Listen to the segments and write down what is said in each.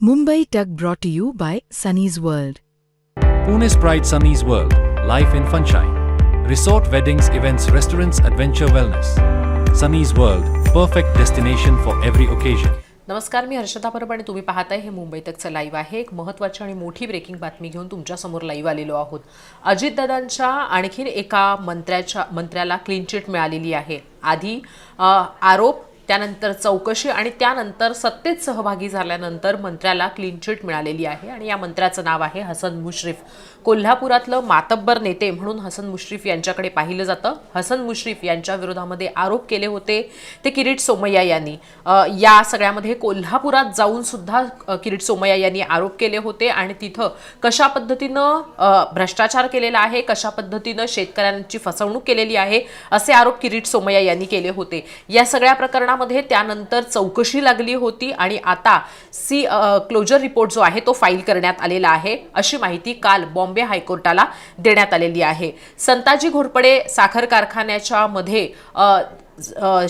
Mumbai Tug brought to you by Sunny's World. Pune's Pride Sunny's World, life in sunshine. Resort weddings, events, restaurants, adventure wellness. Sunny's World, perfect destination for every occasion. नमस्कार मी हर्षदा परब आणि तुम्ही पाहताय हे Mumbai तकचं live आहे एक महत्त्वाची आणि मोठी ब्रेकिंग बातमी घेऊन तुमच्यासमोर लाईव्ह आलेलो आहोत अजितदादांच्या आणखीन एका मंत्र्याच्या मंत्र्याला क्लीन चिट मिळालेली आहे आधी आरोप त्यानंतर चौकशी आणि त्यानंतर सत्तेत सहभागी झाल्यानंतर मंत्र्याला क्लीन चिट मिळालेली आहे. आणि या मंत्र्याचं नाव आहे हसन मुश्रीफ. कोल्हापुरातलं मातब्बर नेते म्हणून हसन मुश्रीफ यांच्याकडे पाहिलं जातं. हसन मुश्रीफ यांच्या विरोधामध्ये आरोप केले होते ते किरीट सोमय्या यांनी. या सगळ्यामध्ये कोल्हापुरात जाऊन सुद्धा किरीट सोमय्या यांनी आरोप केले होते आणि तिथं कशा पद्धतीनं भ्रष्टाचार केलेला आहे कशा पद्धतीनं शेतकऱ्यांची फसवणूक केलेली आहे असे आरोप किरीट सोमय्या यांनी केले होते. या सगळ्या प्रकरणात प्रकरणामध्ये त्यानंतर चौकशी लागली होती आणि आता सी क्लोजर रिपोर्ट जो आहे तो फाईल करण्यात आलेला आहे. अशी माहिती काल बॉम्बे हायकोर्टाला देण्यात आलेली आहे. संताजी घोरपडे साखर कारखान्याच्या मध्ये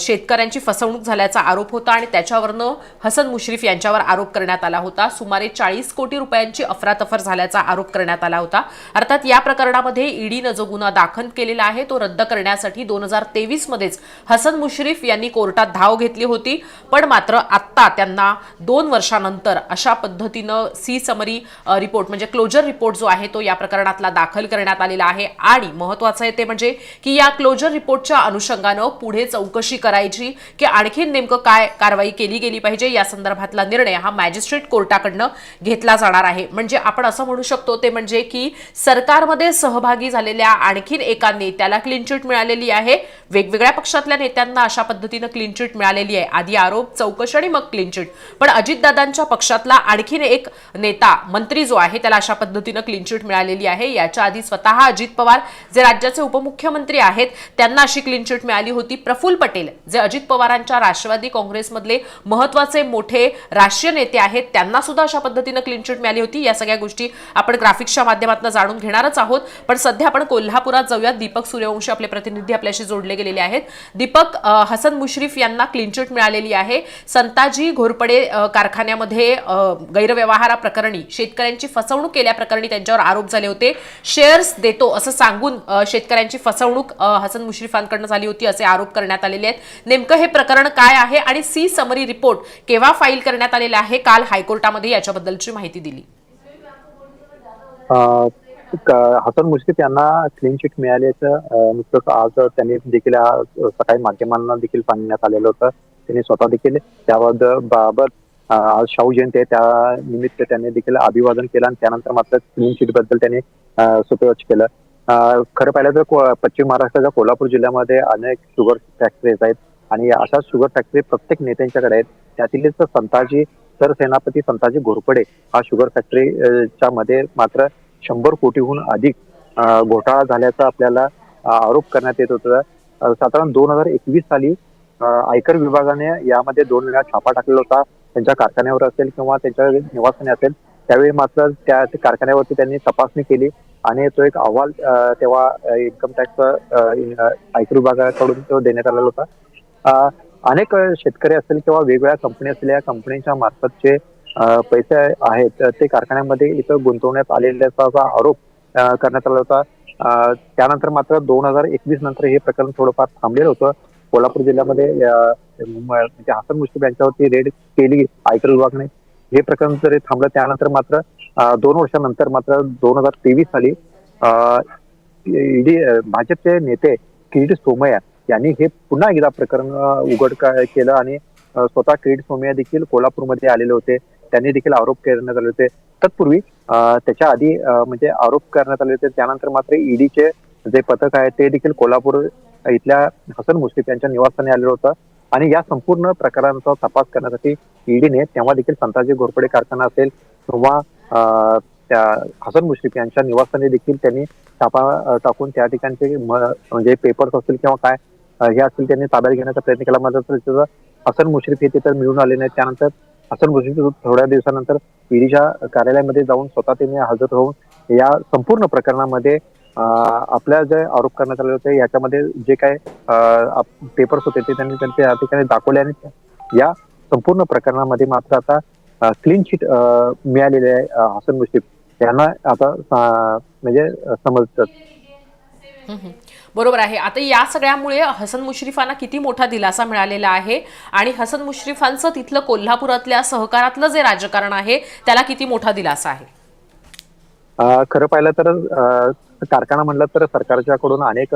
शेतकऱ्यांची फसवणूक झाल्याचा आरोप होता आणि त्याच्यावरनं हसन मुश्रीफ यांच्यावर आरोप करण्यात आला होता. सुमारे चाळीस कोटी रुपयांची अफरातफर झाल्याचा आरोप करण्यात आला होता. अर्थात या प्रकरणामध्ये ईडीनं जो गुन्हा दाखल केलेला आहे तो रद्द करण्यासाठी दोन हजार तेवीसमध्येच हसन मुश्रीफ यांनी कोर्टात धाव घेतली होती. पण मात्र आत्ता त्यांना दोन वर्षानंतर अशा पद्धतीनं सी समरी रिपोर्ट म्हणजे क्लोजर रिपोर्ट जो आहे तो या प्रकरणातला दाखल करण्यात आलेला आहे. आणि महत्वाचं आहे ते म्हणजे की या क्लोजर रिपोर्टच्या अनुषंगानं पुढे चौकशी करायची की आणखीन नेमकं काय कारवाई केली गेली पाहिजे या संदर्भातला निर्णय हा मॅजिस्ट्रेट कोर्टाकडनं घेतला जाणार आहे. म्हणजे आपण असं म्हणू शकतो ते म्हणजे की सरकारमध्ये सहभागी झालेल्या आणखीन एका नेत्याला क्लीन चिट मिळालेली आहे. वेगवेगळ्या पक्षातल्या नेत्यांना अशा पद्धतीनं क्लीन चिट मिळालेली आहे. आधी आरोप चौकशी आणि मग क्लीन चिट पण अजितदादांच्या पक्षातला आणखीन एक नेता मंत्री जो आहे त्याला अशा पद्धतीनं क्लीन चिट मिळालेली आहे. याच्या आधी स्वतः अजित पवार जे राज्याचे उपमुख्यमंत्री आहेत त्यांना अशी क्लीन चिट मिळाली होती. प्रफुल्ल पटेल जे अजित पवारांच्या राष्ट्रवादी काँग्रेसमधले महत्त्वाचे मोठे राष्ट्रीय नेते आहेत त्यांना सुद्धा अशा पद्धतीनं क्लीन चिट मिळाली होती. या सगळ्या गोष्टी आपण ग्राफिक्सच्या माध्यमातून जाणून घेणारच आहोत. पण सध्या आपण कोल्हापुरात जाऊयात. दीपक सूर्यवंशी आपले प्रतिनिधी आपल्याशी जोडले गेलेले आहेत. दीपक हसन मुश्रीफ यांना क्लीन चिट मिळालेली आहे. संताजी घोरपडे कारखान्यामध्ये गैरव्यवहारा गैरव्यवहाराप्रकरणी शेतकऱ्यांची फसवणूक केल्याप्रकरणी त्यांच्यावर आरोप झाले होते. शेअर्स देतो असं सांगून शेतकऱ्यांची फसवणूक हसन मुश्रीफांकडनं झाली होती असे आरोप करण्यात आलेले आहेत. नेमकं हे प्रकरण काय आहे आणि सी समरी रिपोर्ट केव्हा फाईल करण्यात आलेला आहे? काल हायकोर्टामध्ये याच्याबद्दलची माहिती दिली. अं, हसन मुश्रीफ यांना क्लीन चिट मिळाल्याचं नुकतंच आज त्यांनी देखील सकाळी माध्यमांना देखील सांगण्यात आलेलं होतं. त्यांनी स्वतः देखील त्याबद्दल बाबत आज शाहू जयंती आहे त्या निमित्त त्यांनी देखील अभिवादन केलं आणि त्यानंतर मात्र क्लीन चिटबद्दल त्यांनी सुपवाच केलं. खरं पाहिलं तर पश्चिम महाराष्ट्राच्या कोल्हापूर जिल्ह्यामध्ये अनेक शुगर फॅक्टरीज आहेत आणि अशा शुगर फॅक्टरी प्रत्येक नेत्यांच्याकडे आहेत. त्यातीलच संताजी सरसेनापती संताजी घोरपडे हा शुगर फॅक्टरी च्या मध्ये मात्र शंभर कोटीहून अधिक घोटाळा झाल्याचा आपल्याला आरोप करण्यात येत होता. साधारण दोन हजार एकवीस साली आयकर विभागाने यामध्ये दोन वेळा छापा टाकलेला होता. त्यांच्या कारखान्यावर असेल किंवा त्यांच्या निवासाने असेल. त्यावेळी मात्र त्या कारखान्यावरती त्यांनी तपासणी केली. आणि तो एक अहवाल तेव्हा इन्कम टॅक्स आयकर विभागाकडून तो देण्यात आलेला होता. अनेक शेतकरी असतील किंवा वेगवेगळ्या कंपनी असलेल्या या कंपनीच्या मार्फतचे पैसे आहेत. ते कारखान्यामध्ये इथं गुंतवण्यात आलेल्याचा आरोप करण्यात आला होता. त्यानंतर मात्र दोन हजार एकवीस नंतर हे प्रकरण थोडंफार थांबलेलं होतं. कोल्हापूर जिल्ह्यामध्ये म्हणजे हसन मुश्रीफ यांच्यावरती रेड केली आयकर विभागाने. हे प्रकरण जरी थांबलं त्यानंतर मात्र दोन वर्षानंतर मात्र दोन हजार तेवीस साली ईडी भाजपचे नेते किरीट सोमय्या यांनी हे पुन्हा एकदा प्रकरण उघड केलं आणि स्वतः किरीट सोमय्या देखील कोल्हापूरमध्ये आलेले होते. त्यांनी देखील आरोप करण्यात आले होते. तत्पूर्वी त्याच्या आधी म्हणजे आरोप करण्यात आले होते. त्यानंतर मात्र ईडीचे जे पथक आहे ते देखील कोल्हापूर इथल्या हसन मुश्रीफ यांच्या निवासस्थानी आलेलं होतं. आणि या संपूर्ण प्रकारांचा तपास करण्यासाठी ईडीने तेव्हा देखील संताजी घोरपडे कारखाना असेल किंवा त्या हसन मुश्रीफ यांच्या निवासस्थानी देखील त्यांनी छापा टाकून त्या ठिकाणचे म- म्हणजे पेपर्स असतील किंवा काय हे असतील त्यांनी ताब्यात घेण्याचा प्रयत्न केला. मात्र त्याचं हसन मुश्रीफ हे तिथे मिळून आले नाहीत. त्यानंतर हसन मुश्रीफ थोड्या दिवसानंतर ईडीच्या कार्यालयामध्ये जाऊन स्वतः त्यांनी हजर होऊन या संपूर्ण प्रकरणामध्ये आपल्या जे आरोप करण्यात आले होते याच्यामध्ये जे काय पेपर्स होते ते त्यांनी त्यांनी त्या ठिकाणी दाखवले आणि या संपूर्ण प्रकरणामध्ये मात्र आता क्लीन चिट मिळालेले आहे हसन मुश्रीफ. यांना आता म्हणजे समजतात. बरोबर आहे. आता या सगळ्यामुळे हसन मुश्रीफांना किती मोठा दिलासा मिळालेला आहे आणि हसन मुश्रीफांचं तिथलं कोल्हापुरातल्या सहकारातलं जे राजकारण आहे त्याला किती मोठा दिलासा आहे? खरं पाहिलं तर कारखाना म्हणलं तर सरकारच्याकडून अनेक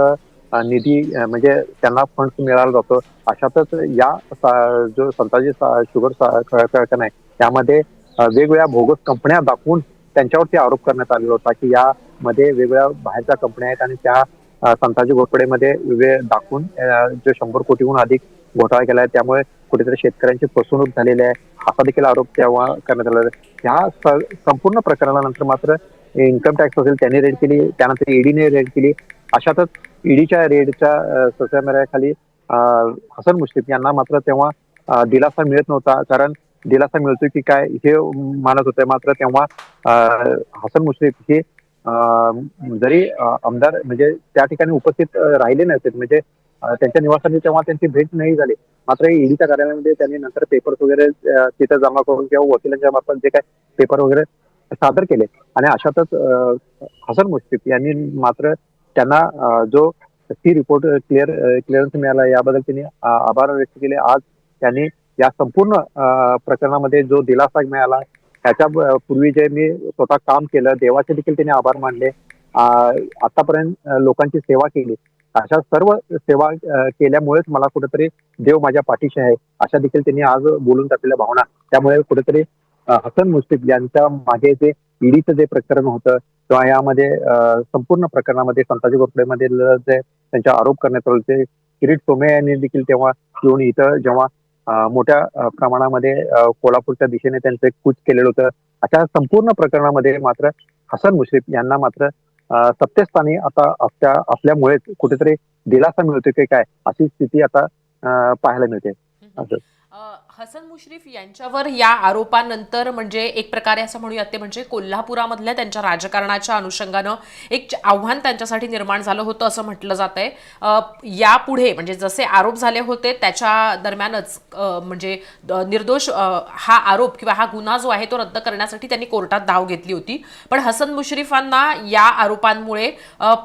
निधी म्हणजे त्यांना फंड मिळाला जातो. अशातच या सा- जो संताजी शुगर कारखाना आहे त्यामध्ये वेगवेगळ्या भोगस कंपन्या दाखवून त्यांच्यावरती आरोप करण्यात आलेला होता की यामध्ये वेगवेगळ्या बाहेरच्या कंपन्या आहेत आणि त्या संताजी घोटपडेमध्ये दाखवून जो शंभर कोटीहून अधिक घोटाळा केला आहे त्यामुळे कुठेतरी शेतकऱ्यांची फसवणूक झालेली आहे. असा देखील आरोप तेव्हा करण्यात आला ह्या संपूर्ण प्रकरणानंतर मात्र इन्कम टॅक्स असेल त्यांनी रेड केली त्यानंतर ईडीने रेड केली. अशातच ईडीच्या रेडच्या खाली हसन मुश्रीफ यांना मात्र तेव्हा दिलासा मिळत नव्हता. कारण दिलासा मिळतोय की काय हे मानत होते. मात्र तेव्हा हसन मुश्रीफ हे जरी आमदार म्हणजे त्या ठिकाणी उपस्थित राहिले नसते म्हणजे त्यांच्या निवासाने तेव्हा त्यांची भेट नाही झाली. मात्र ईडीच्या कार्यालयामध्ये त्यांनी नंतर पेपर वगैरे तिथे जमा करून किंवा वकिलांच्या मार्फत जे काय पेपर वगैरे सादर केले. आणि अशातच हसन मुश्रीफ यांनी मात्र त्यांना जो सी रिपोर्ट क्लिअर क्लिअरन्स मिळाला याबद्दल त्यांनी आभार व्यक्त केले. आज त्यांनी या संपूर्ण प्रकरणामध्ये जो दिलासा मिळाला त्याच्या पूर्वी जे मी स्वतः काम केलं देवाचे देखील त्यांनी आभार मानले. आतापर्यंत लोकांची सेवा केली. अशा सर्व सेवा केल्यामुळेच मला कुठेतरी देव माझ्या पाठीशी आहे अशा देखील त्यांनी आज बोलून टाकलेल्या भावना. त्यामुळे कुठेतरी हसन मुश्रीफ यांच्या मागे जे ईडीचं जे प्रकरण होतं किंवा यामध्ये संपूर्ण प्रकरणामध्ये संताजी गोरपडेमध्ये जे त्यांच्या आरोप करण्यात आले होते किरीट सोमे यांनी देखील तेव्हा येऊन इथं जेव्हा मोठ्या प्रमाणामध्ये कोल्हापूरच्या दिशेने त्यांचं कूच केलेलं होतं अशा संपूर्ण प्रकरणामध्ये मात्र हसन मुश्रीफ यांना मात्र सत्यस्थानी आता असल्या असल्यामुळेच कुठेतरी दिलासा मिळतोय की काय अशी स्थिती आता पाहायला मिळते. असं. हसन मुश्रीफ यांच्यावर या आरोपानंतर म्हणजे एक प्रकारे असं म्हणूयात ते म्हणजे कोल्हापुरामधल्या त्यांच्या राजकारणाच्या अनुषंगानं एक आव्हान त्यांच्यासाठी निर्माण झालं होतं असं म्हटलं जात आहे यापुढे म्हणजे जसे आरोप झाले होते त्याच्या दरम्यानच म्हणजे निर्दोष हा आरोप किंवा हा गुन्हा जो आहे तो रद्द करण्यासाठी त्यांनी कोर्टात धाव घेतली होती. पण हसन मुश्रीफांना या आरोपांमुळे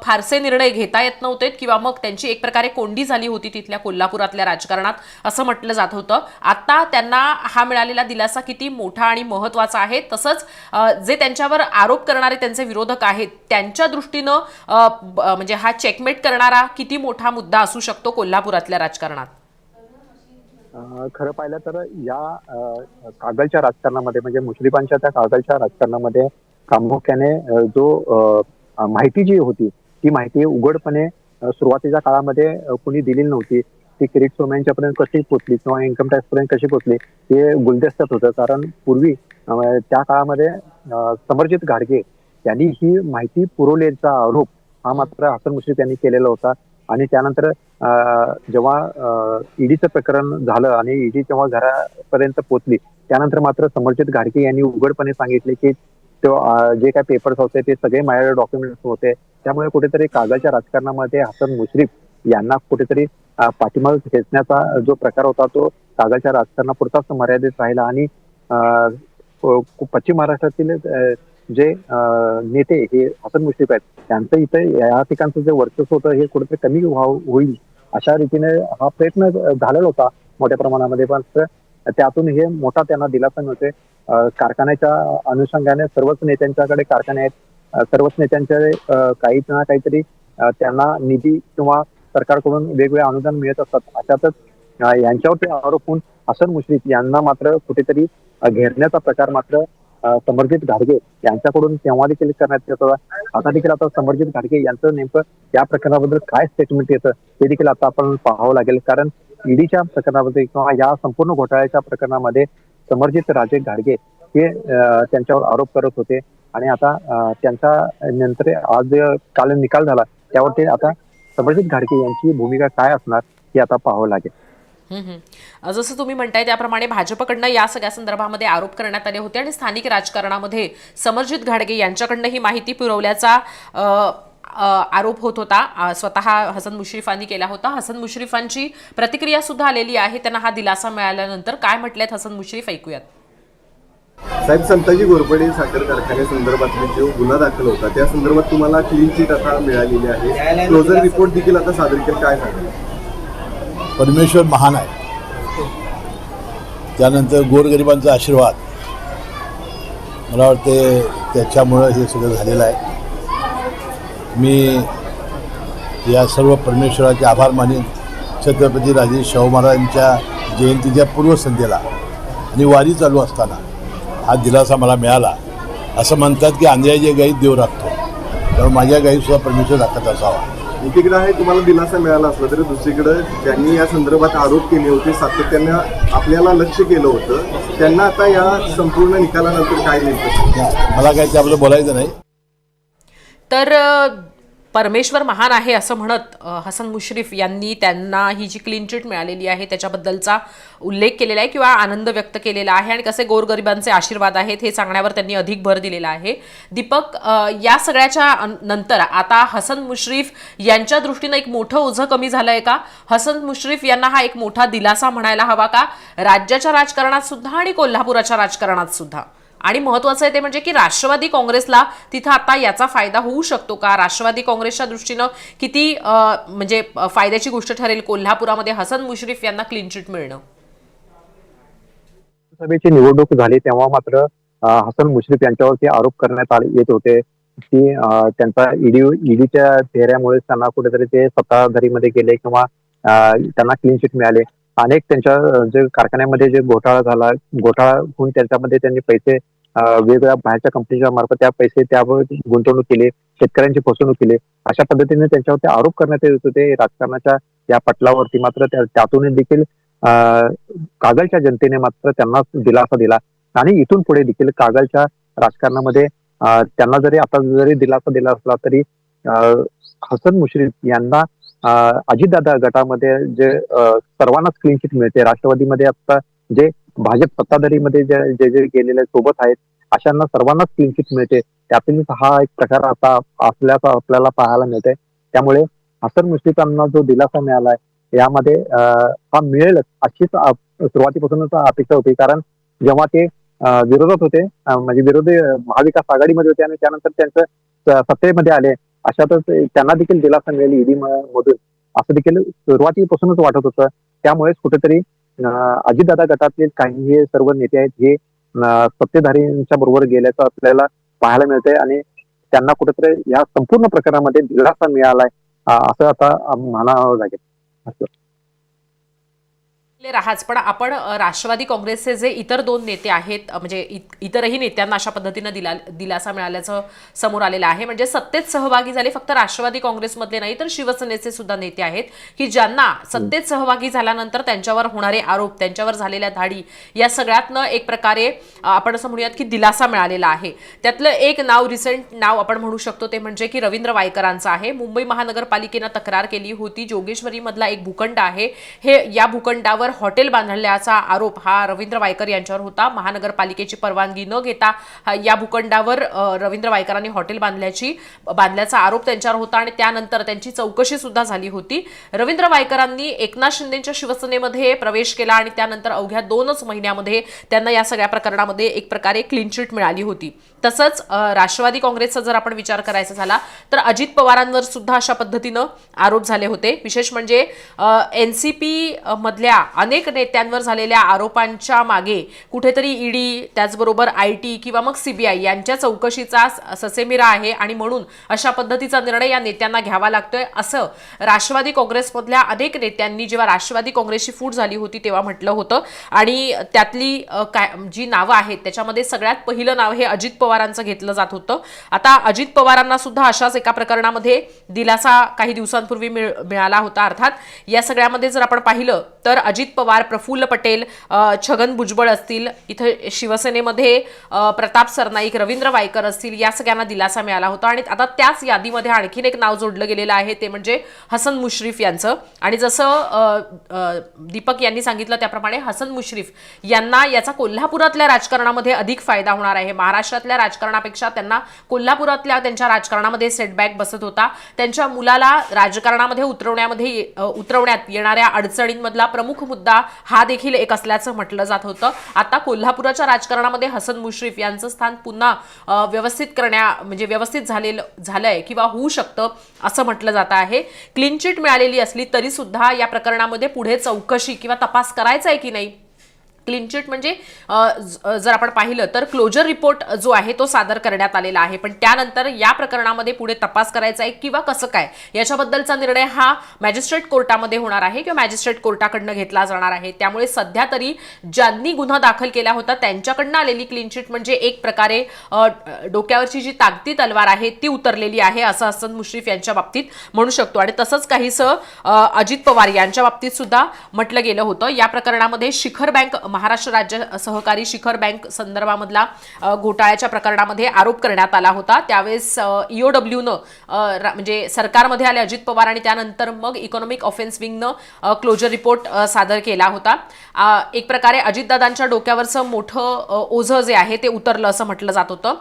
फारसे निर्णय घेता येत नव्हते किंवा मग त्यांची एक प्रकारे कोंडी झाली होती तिथल्या कोल्हापुरातल्या राजकारणात असं म्हटलं जात होतं. आता त्यांना हा मिळालेला दिलासा किती मोठा आणि महत्त्वाचा आहे. तसंच जे त्यांच्यावर आरोप करणारे त्यांचे विरोधक आहेत त्यांच्या दृष्टीनं म्हणजे हा चेकमेट करणारा किती मोठा मुद्दा असू शकतो कोल्हापुरातल्या राजकारणात? खरं पाहिलं तर या कागलच्या राजकारणामध्ये म्हणजे मुश्रीफांच्या त्या कागलच्या राजकारणामध्ये प्रामुख्याने जो माहिती जी होती ती माहिती उघडपणे सुरुवातीच्या काळामध्ये कुणी दिलेली नव्हती. ती किरीट सोम्यांच्यापर्यंत कशी पोचली किंवा इन्कम टॅक्स पर्यंत कशी पोचली हे गुलदस्त्यात होतं. कारण पूर्वी त्या काळामध्ये अं, समरजित घाडगे यांनी ही माहिती पुरवल्याचा आरोप हा मात्र हसन मुश्रीफ यांनी केलेला होता. आणि त्यानंतर अं, जेव्हा ईडीचं प्रकरण झालं आणि ईडी जेव्हा घरापर्यंत पोहोचली त्यानंतर मात्र समर्जित घाडके यांनी उघडपणे सांगितले की तो जे काही पेपर्स होते ते सगळे माझ्याकडे डॉक्युमेंट्स होते. त्यामुळे कुठेतरी कागदच्या राजकारणामध्ये हसन मुश्रीफ यांना कुठेतरी अं, खेचण्याचा जो प्रकार होता तो कागाच्या राजकारणापुरताच मर्यादित राहिला आणि अं, पश्चिम महाराष्ट्रातील जे नेते हे हसन मुश्रीफ आहेत त्यांचं इथं या ठिकाणचं जे वर्चस्व होतं हे कुठेतरी कमी व्हाव- होईल अशा रीतीने हा प्रयत्न झालेला होता मोठ्या प्रमाणामध्ये. पण त्यातून हे मोठा त्यांना दिलासा मिळते कारखान्याच्या अनुषंगाने सर्वच नेत्यांच्याकडे कारखाने आहेत. सर्वच नेत्यांच्या काही ना काहीतरी त्यांना निधी किंवा सरकारकडून वेगवेगळे अनुदान मिळत असतात. अशातच यांच्यावर यांच्यावरती आरोप होऊन हसन मुश्रीफ यांना मात्र कुठेतरी घेरण्याचा प्रकार मात्र समर्जित घाडगे यांच्याकडून तेव्हा देखील करण्यात येत होता. आता देखील आता समर्जित घाडगे यांचं नेमकं या प्रकरणाबद्दल काय स्टेटमेंट येतं ते देखील आता आपण पाहावं लागेल. कारण ईडीच्या प्रकरणामध्ये किंवा या संपूर्ण घोटाळ्याच्या प्रकरणामध्ये समर्जित राजे घाडगे हे त्यांच्यावर आरोप करत होते. आणि आता त्यांचा नंतर आज काल निकाल झाला त्यावरती आता समर्जित घाडके यांची भूमिका काय असणार हे आता पाहावं लागेल. हम्म, हम्म. जसं तुम्ही म्हणताय त्याप्रमाणे भाजपकडनं या सगळ्या संदर्भामध्ये आरोप करण्यात आले होते आणि स्थानिक राजकारणामध्ये समरजित घाडगे यांच्याकडनं ही माहिती पुरवल्याचा आरोप होत होता. स्वतः हसन मुश्रीफांनी केला होता. हसन मुश्रीफांची प्रतिक्रिया सुद्धा आलेली आहे. त्यांना हा दिलासा मिळाल्यानंतर काय म्हटलेत हसन मुश्रीफ? ऐकूयात. साहेब संताजी घोरपडे साखर कारखान्यासंदर्भातले जो गुन्हा दाखल होता त्या संदर्भात तुम्हाला क्लीन चिट आता मिळालेली आहे. क्लोजर रिपोर्ट देखील आता सादर केला काय सांगाल? परमेश्वर महान आहे. त्यानंतर गोरगरिबांचा आशीर्वाद. मला वाटते त्याच्यामुळं हे सगळं झालेलं आहे. मी या सर्व परमेश्वराचे आभार मानेन. छत्रपती राजे शाहू महाराजांच्या जयंतीच्या पूर्वसंध्येला आणि वारी चालू असताना हा दिलासा मला मिळाला. असं म्हणतात की आंधळ्याच्या गाईत देव राखतो. त्यामुळे माझ्या गाईसुद्धा परमेश्वर राखत असावा. एकीकडे आहे तुम्हाला दिलासा मिळाला असला तरी दुसरीकडे ज्यांनी या संदर्भात आरोप केले होते सातत्यानं आपल्याला लक्ष केलं होतं. त्यांना आता या संपूर्ण निकालानंतर काय या- मला काय त्याबद्दल बोलायचं नाही. तर परमेश्वर महान आहे असं म्हणत हसन मुश्रीफ यांनी त्यांना ही जी क्लीन चिट मिळालेली आहे त्याच्याबद्दलचा उल्लेख केलेला आहे किंवा आनंद व्यक्त केलेला आहे आणि कसे गोरगरिबांचे आशीर्वाद आहेत हे सांगण्यावर त्यांनी अधिक भर दिलेला आहे. दीपक या सगळ्याच्या नंतर आता हसन मुश्रीफ यांच्या दृष्टीनं एक मोठं ओझं कमी झालं आहे का? हसन मुश्रीफ यांना हा एक मोठा दिलासा म्हणायला हवा का? राज्याच्या राजकारणात सुद्धा आणि कोल्हापुराच्या राजकारणात सुद्धा? आणि महत्वाचं आहे ते म्हणजे की राष्ट्रवादी काँग्रेसला तिथं आता याचा फायदा होऊ शकतो का? राष्ट्रवादी काँग्रेसच्या दृष्टीनं किती म्हणजे फायद्याची गोष्ट ठरेल कोल्हापुरामध्ये हसन मुश्रीफ यांना क्लीन चिट मिळणं? सभेची निवडणूक झाली तेव्हा मात्र हसन मुश्रीफ यांच्यावरती आरोप करण्यात आले येत होते की त्यांचा ईडी ईडीच्या चेहऱ्यामुळे त्यांना कुठेतरी ते सत्ताधारीमध्ये गेले किंवा त्यांना क्लीन चिट मिळाले. अनेक त्यांच्या जे कारखान्यामध्ये जे घोटाळा झाला घोटाळा होऊन त्यांच्यामध्ये त्यांनी पैसे वेगवेगळ्या बाहेरच्या कंपनीच्या मार्फत त्या पैसे त्यावर गुंतवणूक केली शेतकऱ्यांची फसवणूक केली. अशा पद्धतीने त्यांच्यावरती आरोप करण्यात येत होते. राजकारणाच्या या पटलावरती मात्र त्यातून देखील कागलच्या जनतेने मात्र त्यांना दिलासा दिला. आणि इथून पुढे देखील कागलच्या राजकारणामध्ये त्यांना जरी आता जरी दिलासा दिला असला तरी अं, हसन मुश्रीफ यांना अजितदादा गटामध्ये जे सर्वांनाच क्लीन चिट मिळते. राष्ट्रवादीमध्ये आता जे भाजप सत्ताधारीमध्ये जे जे जे गेलेले सोबत आहेत अशांना सर्वांनाच क्लीन चिट मिळते. त्यातूनच हा एक प्रकार आता असल्याचा आपल्याला पाहायला मिळतंय. त्यामुळे हसन मुश्रीफांना जो दिलासा मिळाला आहे यामध्ये हा मिळेलच अशीच सुरुवातीपासूनच अपेक्षा होती. कारण जेव्हा ते विरोधात होते म्हणजे विरोधी महाविकास आघाडीमध्ये होते आणि त्यानंतर त्यांचं सत्तेमध्ये आले अशातच त्यांना देखील दिलासा मिळेल ईडी मधून. असं देखील सुरुवातीपासूनच वाटत होतं. त्यामुळेच कुठेतरी अजितदादा गटातील काही हे सर्व नेते आहेत हे सत्तेधारींच्या बरोबर गेल्याचं आपल्याला पाहायला मिळतंय आणि त्यांना कुठेतरी या संपूर्ण प्रकरणामध्ये दिलासा मिळालाय असं आता म्हणावं लागेल असं. राहाच पण आपण राष्ट्रवादी काँग्रेसचे जे इतर दोन नेते आहेत म्हणजे इत- इतरही नेत्यांना अशा पद्धतीनं दिला दिलासा मिळाल्याचं समोर आलेलं आहे. म्हणजे सत्तेत सहभागी झाले फक्त राष्ट्रवादी काँग्रेसमधले नाही तर शिवसेनेचे सुद्धा नेते आहेत की ज्यांना सत्तेत सहभागी झाल्यानंतर त्यांच्यावर होणारे आरोप त्यांच्यावर झालेल्या धाडी या सगळ्यातनं एक प्रकारे आपण असं म्हणूयात की दिलासा मिळालेला आहे. त्यातलं एक नाव रिसेंट नाव आपण म्हणू शकतो ते म्हणजे की रवींद्र वायकरांचं आहे. मुंबई महानगरपालिकेनं तक्रार केली होती. जोगेश्वरीमधला एक भूखंड आहे. हे या भूखंडावर हॉटेल बांधल्याचा आरोप हा रवींद्र वायकर यांच्यावर होता. महानगरपालिकेची परवानगी न घेता हा- या भूखंडावर रवींद्र वायकरांनी हॉटेल बांधल्याची बांधल्याचा आरोप त्यांच्यावर होता आणि त्यानंतर त्यांची चौकशी सुद्धा झाली होती. रवींद्र वायकरांनी एकनाथ शिंदेच्या शिवसेनेमध्ये प्रवेश केला आणि त्यानंतर अवघ्या दोनच महिन्यामध्ये त्यांना या सगळ्या प्रकरणामध्ये एक प्रकारे क्लीन चिट मिळाली होती. तसंच राष्ट्रवादी काँग्रेसचा जर आपण विचार करायचा झाला तर अजित पवारांवर सुद्धा अशा पद्धतीनं आरोप झाले होते. विशेष म्हणजे एन सी पी मधल्या अनेक नेत्यांवर झालेल्या आरोपांच्या मागे कुठेतरी ईडी त्याचबरोबर आय टी किंवा मग सीबीआय यांच्या चौकशीचा ससेमिरा आहे आणि म्हणून अशा पद्धतीचा निर्णय या नेत्यांना घ्यावा लागतोय असं राष्ट्रवादी काँग्रेसमधल्या अनेक नेत्यांनी जेव्हा राष्ट्रवादी काँग्रेसची फूट झाली होती तेव्हा म्हटलं होतं. आणि त्यातली काय जी नावं आहेत त्याच्यामध्ये सगळ्यात पहिलं नाव हे अजित पवार पवारांचं घेतलं जात होतं. आता अजित पवारांना सुद्धा अशाच एका प्रकरणामध्ये दिलासा काही दिवसांपूर्वी मिळाला होता. अर्थात या सगळ्यामध्ये जर आपण पाहिलं तर अजित पवार प्रफुल्ल पटेल छगन भुजबळ असतील इथं शिवसेनेमध्ये प्रताप सरनाईक रवींद्र वायकर असतील या सगळ्यांना दिलासा मिळाला होता. आणि आता त्याच यादीमध्ये आणखीन एक नाव जोडलं गेलेलं आहे ते म्हणजे हसन मुश्रीफ यांचं. आणि जसं दीपक यांनी सांगितलं त्याप्रमाणे हसन मुश्रीफ यांना याचा कोल्हापुरातल्या राजकारणामध्ये अधिक फायदा होणार आहे. महाराष्ट्रातल्या राजकारणापेक्षा त्यांना कोल्हापुरातल्या त्यांच्या राजकारणामध्ये सेटबॅक बसत होता. त्यांच्या मुलाला राजकारणामध्ये उतरवण्यामध्ये उतरवण्यात येणाऱ्या अडचणींमधला प्रमुख मुद्दा हा देखील एक असल्याचं म्हटलं जात होतं. आता कोल्हापुराच्या राजकारणामध्ये हसन मुश्रीफ यांचं स्थान पुन्हा व्यवस्थित करण्या म्हणजे व्यवस्थित झालेलं झालंय किंवा होऊ शकतं असं म्हटलं जात आहे. क्लीन चिट मिळालेली असली तरी सुद्धा या प्रकरणामध्ये पुढे चौकशी किंवा तपास करायचा आहे की नाही? क्लीन चिट म्हणजे जर आपण पाहिलं तर क्लोजर रिपोर्ट जो आहे तो सादर करण्यात आलेला आहे. पण त्यानंतर या प्रकरणामध्ये पुढे तपास करायचा आहे किंवा कसं काय? याच्याबद्दलचा निर्णय हा मॅजिस्ट्रेट कोर्टामध्ये होणार आहे किंवा मॅजिस्ट्रेट कोर्टाकडनं घेतला जाणार आहे. त्यामुळे सध्या तरी ज्यांनी गुन्हा दाखल केला होता त्यांच्याकडनं आलेली क्लीन चिट म्हणजे एक प्रकारे डोक्यावरची जी ताकदी तलवार आहे ती उतरलेली आहे असं हसन मुश्रीफ यांच्या बाबतीत म्हणू शकतो. आणि तसंच काहीसं अजित पवार यांच्या बाबतीत सुद्धा म्हटलं गेलं होतं. या प्रकरणामध्ये शिखर बँक महाराष्ट्र राज्य सहकारी शिखर बँक संदर्भामधला घोटाळ्याच्या प्रकरणामध्ये आरोप करण्यात आला होता. त्यावेळेस ईओडब्ल्यूनं म्हणजे सरकारमध्ये आले अजित पवार आणि त्यानंतर मग इकॉनॉमिक ऑफेन्स विंगनं क्लोजर रिपोर्ट सादर केला होता. एक प्रकारे अजितदादांच्या डोक्यावरचं मोठं ओझं जे आहे ते उतरलं असं म्हटलं जात होतं.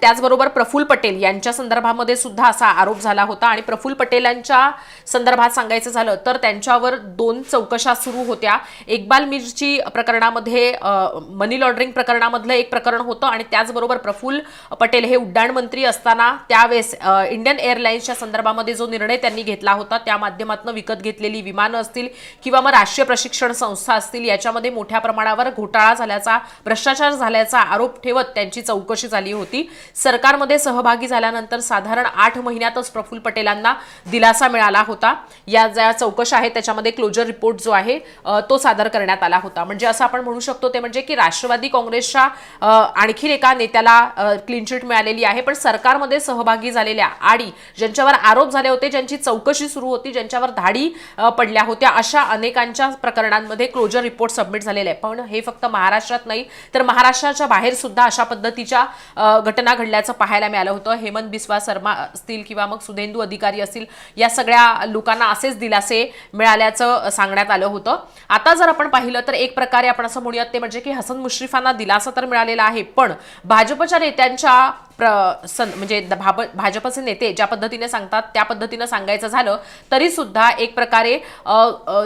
त्याचबरोबर प्रफुल पटेल यांच्या संदर्भामध्ये सुद्धा असा आरोप झाला होता आणि प्रफुल पटेलांच्या संदर्भात सांगायचं झालं तर त्यांच्यावर दोन चौकशा सुरू होत्या. इक्बाल मिरची प्रकरणामध्ये मनी लॉन्ड्रिंग प्रकरणामधलं एक प्रकरण होतं आणि त्याचबरोबर प्रफुल्ल पटेल हे उड्डाण मंत्री असताना त्यावेळेस इंडियन एअरलाईन्सच्या संदर्भामध्ये जो निर्णय त्यांनी घेतला होता त्या माध्यमातून विकत घेतलेली विमानं असतील किंवा मग राष्ट्रीय प्रशिक्षण संस्था असतील याच्यामध्ये मोठ्या प्रमाणावर घोटाळा झाल्याचा भ्रष्टाचार झाल्याचा आरोप ठेवत त्यांची चौकशी झाली होती. सरकारमध्ये सहभागी झाल्यानंतर साधारण आठ महिन्यातच प्रफुल्ल पटेलांना दिलासा मिळाला होता. या ज्या चौकशा आहेत त्याच्यामध्ये क्लोजर रिपोर्ट जो आहे तो सादर करण्यात आला होता. म्हणजे असं आपण म्हणू शकतो ते म्हणजे की राष्ट्रवादी काँग्रेसच्या आणखीन एका नेत्याला क्लीन चिट मिळालेली आहे. पण सरकारमध्ये सहभागी झालेल्या आणि ज्यांच्यावर आरोप झाले होते ज्यांची चौकशी सुरू होती ज्यांच्यावर धाडी पडल्या होत्या अशा अनेकांच्या प्रकरणांमध्ये क्लोजर रिपोर्ट सबमिट झालेले आहे पण हे फक्त महाराष्ट्रात नाही तर महाराष्ट्राच्या बाहेर सुद्धा अशा पद्धतीच्या घटना घडल्याचं पाहायला मिळालं होतं. हेमंत बिस्वा शर्मा असतील किंवा मग सुधेंदू अधिकारी असतील या सगळ्या लोकांना असेच दिलासे मिळाल्याचं सांगण्यात आलं होतं. आता जर आपण पाहिलं तर एक प्रकार आपण असं म्हणूयात ते म्हणजे की हसन मुश्रीफांना दिलासा तर मिळालेला आहे. पण भाजपच्या नेत्यांच्या प्र सन म्हणजे द- भाब भाजपचे नेते ज्या पद्धतीने सांगतात त्या पद्धतीनं सांगायचं झालं तरी सुद्धा एक प्रकारे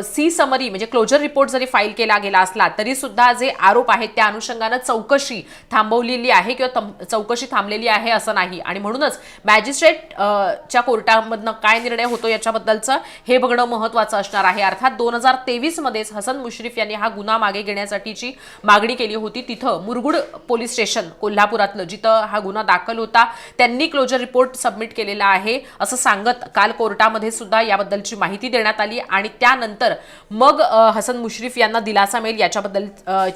सी समरी म्हणजे क्लोजर रिपोर्ट जरी फाईल केला गेला असला तरी सुद्धा जे आरोप आहेत त्या अनुषंगानं चौकशी थांबवलेली आहे किंवा चौकशी थांबलेली आहे असं नाही. आणि म्हणूनच मॅजिस्ट्रेट च्या कोर्टामधनं काय निर्णय होतो याच्याबद्दलचं हे बघणं महत्वाचं असणार आहे. अर्थात दोन हजार तेवीसमध्येच हसन मुश्रीफ यांनी हा गुन्हा मागे घेण्यासाठीची मागणी केली होती. तिथं मुरगुड पोलीस स्टेशन कोल्हापुरातलं जिथं हा गुन्हा दाखल दाखल होता. त्यांनी क्लोजर रिपोर्ट सबमिट केलेला आहे. असं सांगत काल कोर्टामध्ये सुद्धा याबद्दलची माहिती देण्यात आली आणि त्यानंतर मग हसन मुश्रीफ यांना दिलासा मिळेल याच्याबद्दल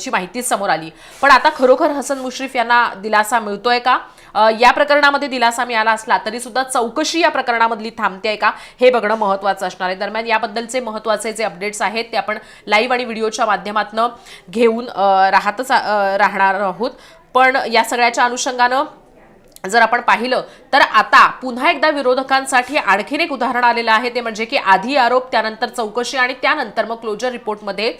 ची माहिती समोर आली. पण आता खरोखर हसन मुश्रीफ यांना दिलासा मिळतोय का? या प्रकरणामध्ये दिलासा मिळाला असला तरी सुद्धा चौकशी या प्रकरणामधली थांबते आहे का? हे बघणं महत्वाचं असणार आहे. दरम्यान याबद्दलचे महत्त्वाचे जे अपडेट्स आहेत ते आपण लाईव्ह आणि व्हिडिओच्या माध्यमातून घेऊन राहतच राहणार आहोत. पण या सगळ्याच्या अनुषंगानं जर आपण पाहिलं तर आता पुन्हा एकदा विरोधकांसाठी आणखीन एक उदाहरण आलेलं आहे. ते म्हणजे की आधी आरोप त्यानंतर चौकशी आणि त्यानंतर मग क्लोजर रिपोर्टमध्ये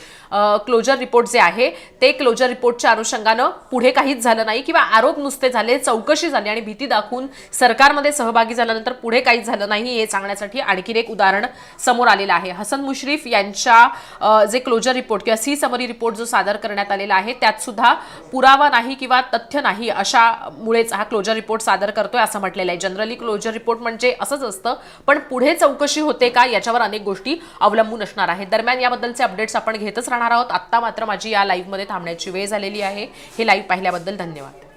क्लोजर रिपोर्ट जे आहे ते क्लोजर रिपोर्टच्या अनुषंगानं पुढे काहीच झालं नाही किंवा आरोप नुसते झाले चौकशी झाली आणि भीती दाखवून सरकारमध्ये सहभागी झाल्यानंतर पुढे काहीच झालं नाही हे सांगण्यासाठी आणखीन एक उदाहरण समोर आलेलं आहे. हसन मुश्रीफ यांच्या जे क्लोजर रिपोर्ट किंवा सी समरी रिपोर्ट जो सादर करण्यात आलेला आहे त्यात सुद्धा पुरावा नाही किंवा तथ्य नाही अशामुळेच हा क्लोजर रिपोर्ट सादर करतोय असं म्हटलेलं आहे. जनरली क्लोजर रिपोर्ट म्हणजे असंच असतं पण पुढे चौकशी होते का याच्यावर अनेक गोष्टी अवलंबून असणार आहेत. दरम्यान याबद्दलचे अपडेट्स आपण घेतच राहणार आहोत. आत्ता मात्र माझी या लाईव्हमध्ये थांबण्याची वेळ झालेली आहे. हे लाईव्ह पाहिल्याबद्दल धन्यवाद.